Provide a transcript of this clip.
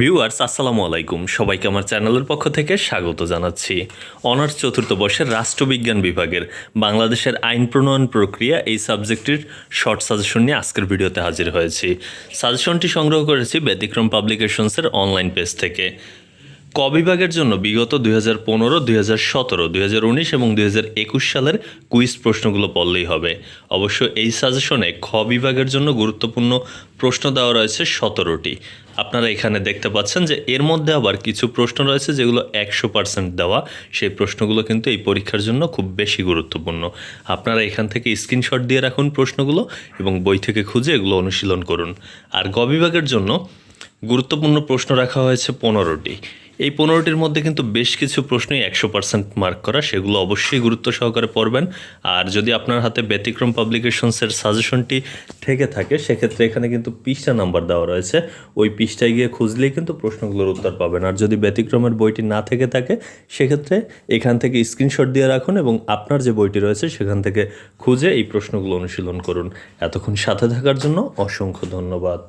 Viewers, আসসালামু আলাইকুম। সবাইকে আমার চ্যানেলের পক্ষ থেকে স্বাগত জানাচ্ছি। অনার্স চতুর্থ বর্ষের রাষ্ট্রবিজ্ঞান বিভাগের বাংলাদেশের আইন প্রণয়ন প্রক্রিয়া এই সাবজেক্টটির শর্ট সাজেশন নিয়ে আজকের ভিডিওতে হাজির হয়েছি। সাজেশনটি সংগ্রহ করেছি ব্যতিক্রম পাবলিকেশনসের অনলাইন পেজ থেকে। ক বিভাগের জন্য বিগত দুই হাজার পনেরো, দুই হাজার সতেরো, দুই হাজার উনিশ এবং দুই হাজার একুশ সালের কুইজ প্রশ্নগুলো পড়লেই হবে। অবশ্য এই সাজেশনে খ বিভাগের জন্য গুরুত্বপূর্ণ প্রশ্ন দেওয়া রয়েছে সতেরোটি। আপনারা এখানে দেখতে পাচ্ছেন যে এর মধ্যে আবার কিছু প্রশ্ন রয়েছে যেগুলো একশো পার্সেন্ট দেওয়া। সেই প্রশ্নগুলো কিন্তু এই পরীক্ষার জন্য খুব বেশি গুরুত্বপূর্ণ। আপনারা এখান থেকে স্ক্রিনশট দিয়ে রাখুন প্রশ্নগুলো এবং বই থেকে খুঁজে এগুলো অনুশীলন করুন। আর গবিভাগের বিভাগের জন্য গুরুত্বপূর্ণ প্রশ্ন রাখা হয়েছে পনেরোটি। এই পনেরোটির মধ্যে কিন্তু বেশ কিছু প্রশ্নই একশো পার্সেন্ট মার্ক করা, সেগুলো অবশ্যই গুরুত্ব সহকারে পড়বেন। আর যদি আপনার হাতে ব্যতিক্রম পাবলিকেশনসের সাজেশনটি থেকে থাকে, সেক্ষেত্রে এখানে কিন্তু পৃষ্ঠা নাম্বার দেওয়া রয়েছে। ওই পৃষ্ঠায় গিয়ে খুঁজলেই কিন্তু প্রশ্নগুলোর উত্তর পাবেন। আর যদি ব্যতিক্রমের বইটি না থেকে থাকে, সেক্ষেত্রে এখান থেকে স্ক্রিনশট দিয়ে রাখুন এবং আপনার যে বইটি রয়েছে, সেখান থেকে খুঁজে এই প্রশ্নগুলো অনুশীলন করুন। এতক্ষণ সাথে থাকার জন্য অসংখ্য ধন্যবাদ।